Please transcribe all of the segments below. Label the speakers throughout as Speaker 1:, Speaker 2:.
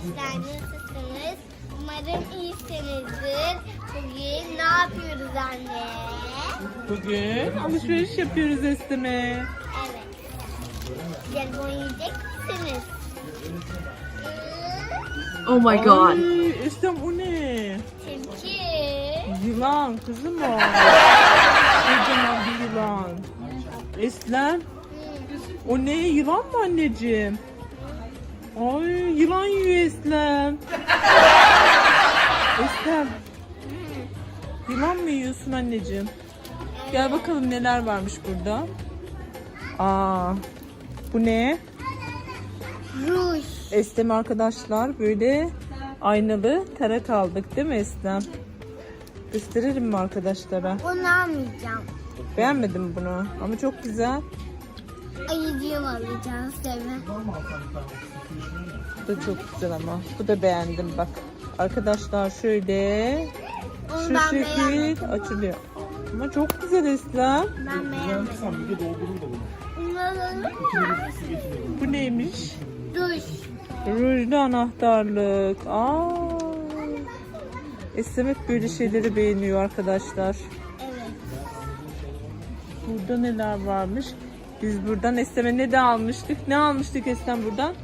Speaker 1: Arkadaşlar nasılsınız? Umarım iyisinizdir. Bugün ne yapıyoruz anne?
Speaker 2: Bugün alışveriş yapıyoruz Estem'e.
Speaker 1: Evet. Jelibon yiyecek misiniz?
Speaker 3: Oh my god.
Speaker 2: Ay, Estem o ne?
Speaker 1: Tilki.
Speaker 2: Yılan kızım o. Kocaman bir yılan. Eslem o ne yılan mı anneciğim? Ay yılan yiyor Eslem. Eslem. Yılan mı yiyorsun anneciğim? Gel bakalım neler varmış burada. Aa, bu ne?
Speaker 1: Ruj.
Speaker 2: Eslem arkadaşlar böyle aynalı tarak aldık değil mi Eslem? Gösterelim mi arkadaşlara?
Speaker 1: Onu almayacağım.
Speaker 2: Beğenmedim mi bunu ama çok güzel.
Speaker 1: Ayıcığım alacağım Sevme.
Speaker 2: Bu da çok güzel ama. Bu da beğendim bak. Arkadaşlar şöyle
Speaker 1: Onu
Speaker 2: şu
Speaker 1: ben
Speaker 2: şekil açılıyor. Ama çok güzel Eslem.
Speaker 1: Ben mı?
Speaker 2: Bu neymiş?
Speaker 1: Duş.
Speaker 2: Rujlu anahtarlık. Aa. Eslem hep böyle şeyleri beğeniyor arkadaşlar.
Speaker 1: Evet.
Speaker 2: Burada neler varmış? Biz buradan Eslem'e ne de almıştık? Ne almıştık Eslem buradan?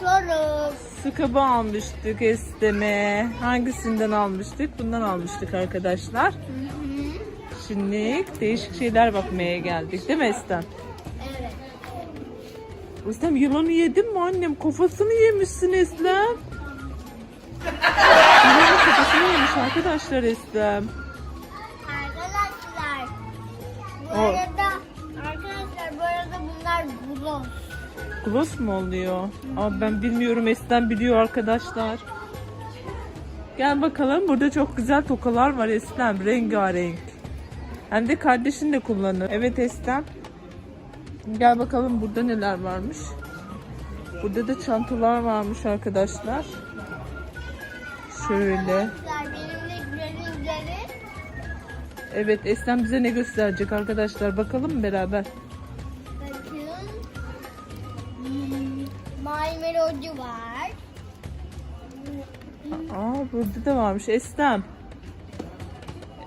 Speaker 1: Soru.
Speaker 2: Su kabı almıştık Eslem'e. Hangisinden almıştık? Bundan almıştık arkadaşlar. Şimdi değişik şeyler bakmaya geldik değil mi Eslem?
Speaker 1: Evet.
Speaker 2: Eslem yılanı yedin mi annem? Kafasını yemişsin Eslem. Yılanın kafasını yemiş arkadaşlar Eslem.
Speaker 1: Arkadaşlar. Bu
Speaker 2: O-
Speaker 1: gloss.
Speaker 2: Mu oluyor? Abi ben bilmiyorum Eslem biliyor arkadaşlar. Gel bakalım burada çok güzel tokalar var Eslem rengarenk. Hem de kardeşin de kullanır. Evet Eslem. Gel bakalım burada neler varmış. Burada da çantalar varmış arkadaşlar. Şöyle. Evet Eslem bize ne gösterecek arkadaşlar bakalım beraber?
Speaker 1: My Melody var.
Speaker 2: Aa burada da varmış Eslem.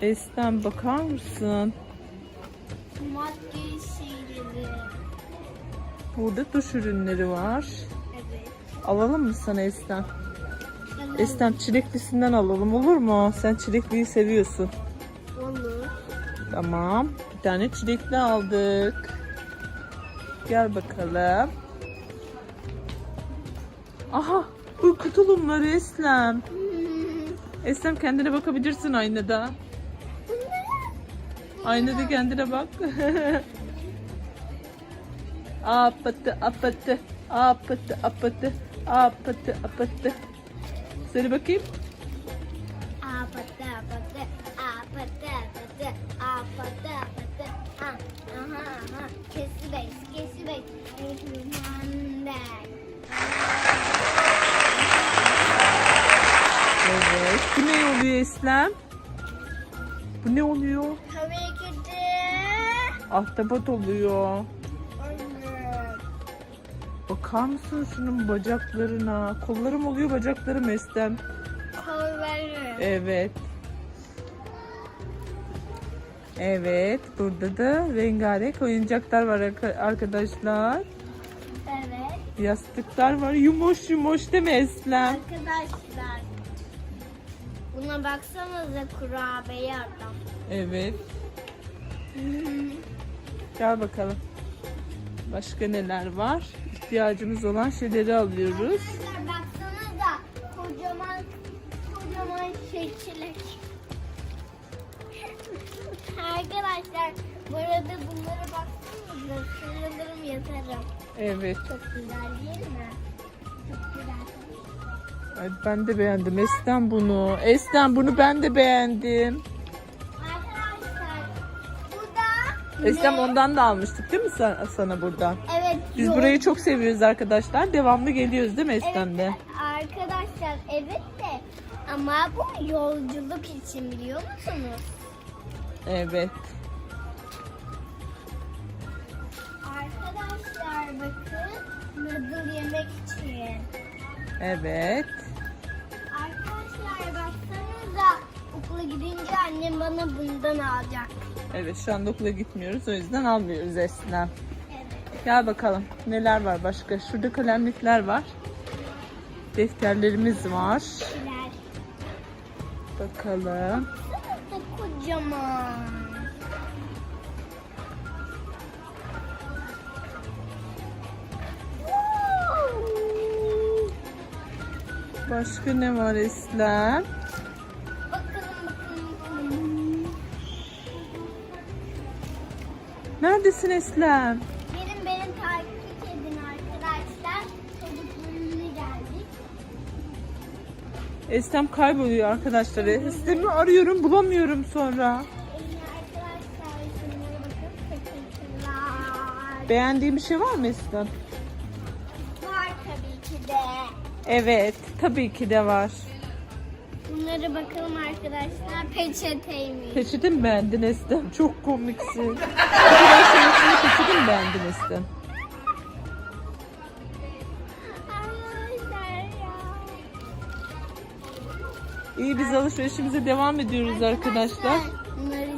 Speaker 2: Eslem bakar mısın?
Speaker 1: Makyaj şeyleri.
Speaker 2: Burada duş ürünleri var.
Speaker 1: Evet.
Speaker 2: Alalım mı sana Eslem? Eslem çileklisinden alalım olur mu? Sen çilekliyi seviyorsun.
Speaker 1: Olur.
Speaker 2: Tamam. Bir tane çilekli aldık. Gel bakalım. Aha tulumları Eslem. Eslem kendine bakabilirsin aynada. Aynada kendine bak. apatı apatı apatı apatı apatı apatı. Söyle bakayım.
Speaker 1: Apatı apatı apatı apatı apatı apatı aha aha kesi beş kesi beş
Speaker 2: Bu ne oluyor Eslem? Bu ne oluyor?
Speaker 1: Tabii ki de
Speaker 2: Ahtapot oluyor.
Speaker 1: Evet.
Speaker 2: Bakar mısın şunun bacaklarına? Kollarım oluyor bacaklarım Eslem.
Speaker 1: Kolları
Speaker 2: Evet. Evet. Burada da rengarenk oyuncaklar var arka- arkadaşlar.
Speaker 1: Evet
Speaker 2: Yastıklar var. Yumuş yumuş değil mi Eslem?
Speaker 1: Arkadaşlar Buna baksanıza kurabiye adam
Speaker 2: Evet. Gel bakalım. Başka neler var? İhtiyacımız olan şeyleri alıyoruz.
Speaker 1: Arkadaşlar baksanıza kocaman kocaman şey çilek. Arkadaşlar bu arada bunlara baksanıza sığınırım yatarım.
Speaker 2: Evet.
Speaker 1: Çok güzel değil mi? Çok güzel.
Speaker 2: Ay, ben de beğendim. Eslem bunu. Eslem bunu ben de beğendim.
Speaker 1: Arkadaşlar bu da
Speaker 2: Eslem
Speaker 1: ne?
Speaker 2: ondan da almıştık değil mi sa- sana buradan?
Speaker 1: Evet.
Speaker 2: Biz
Speaker 1: yol-
Speaker 2: burayı çok seviyoruz arkadaşlar. Devamlı geliyoruz değil mi Eslem'de?
Speaker 1: Evet, arkadaşlar evet de ama bu yolculuk için biliyor musunuz?
Speaker 2: Evet.
Speaker 1: Arkadaşlar bakın noodle yemek için.
Speaker 2: Evet.
Speaker 1: Baksanıza okula gidince annem bana bundan alacak.
Speaker 2: Evet şu anda okula gitmiyoruz o yüzden almıyoruz Eslem.
Speaker 1: Evet.
Speaker 2: Gel bakalım neler var başka. Şurada kalemlikler var. Defterlerimiz var.
Speaker 1: Birer.
Speaker 2: Bakalım.
Speaker 1: Baksanıza kocaman.
Speaker 2: Başka ne var Eslem? Neredesin Eslem?
Speaker 1: Gelin beni takip edin arkadaşlar. Çocuk bölümüne geldik.
Speaker 2: Eslem kayboluyor arkadaşlar. Eslem'i arıyorum bulamıyorum sonra. Beğendiğin bir şey var mı Eslem? Evet tabii ki de var.
Speaker 1: Bunlara bakalım arkadaşlar. Peçeteymiş.
Speaker 2: Peçete mi beğendin Eslem? Çok komiksin. Arkadaşlar peçete mi beğendin
Speaker 1: ya.
Speaker 2: İyi biz alışverişimize devam ediyoruz arkadaşlar.
Speaker 1: Bunları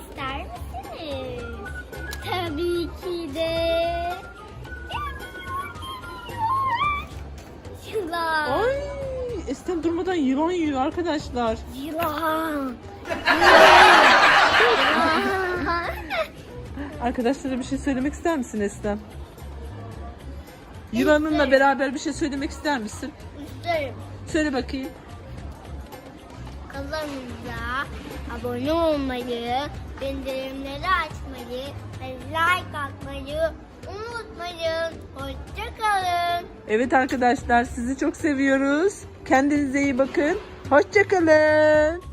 Speaker 2: Eslem durmadan yılan yiyor arkadaşlar.
Speaker 1: Yılan. Yılan.
Speaker 2: Arkadaşlara bir şey söylemek ister misin Eslem? Yılanınla beraber bir şey söylemek ister misin?
Speaker 1: İsterim.
Speaker 2: Söyle bakayım.
Speaker 1: Kanalımıza abone olmayı, bildirimleri açmayı ve like atmayı unutmayın. Hoşçakalın.
Speaker 2: Evet arkadaşlar sizi çok seviyoruz. Kendinize iyi bakın. Hoşçakalın.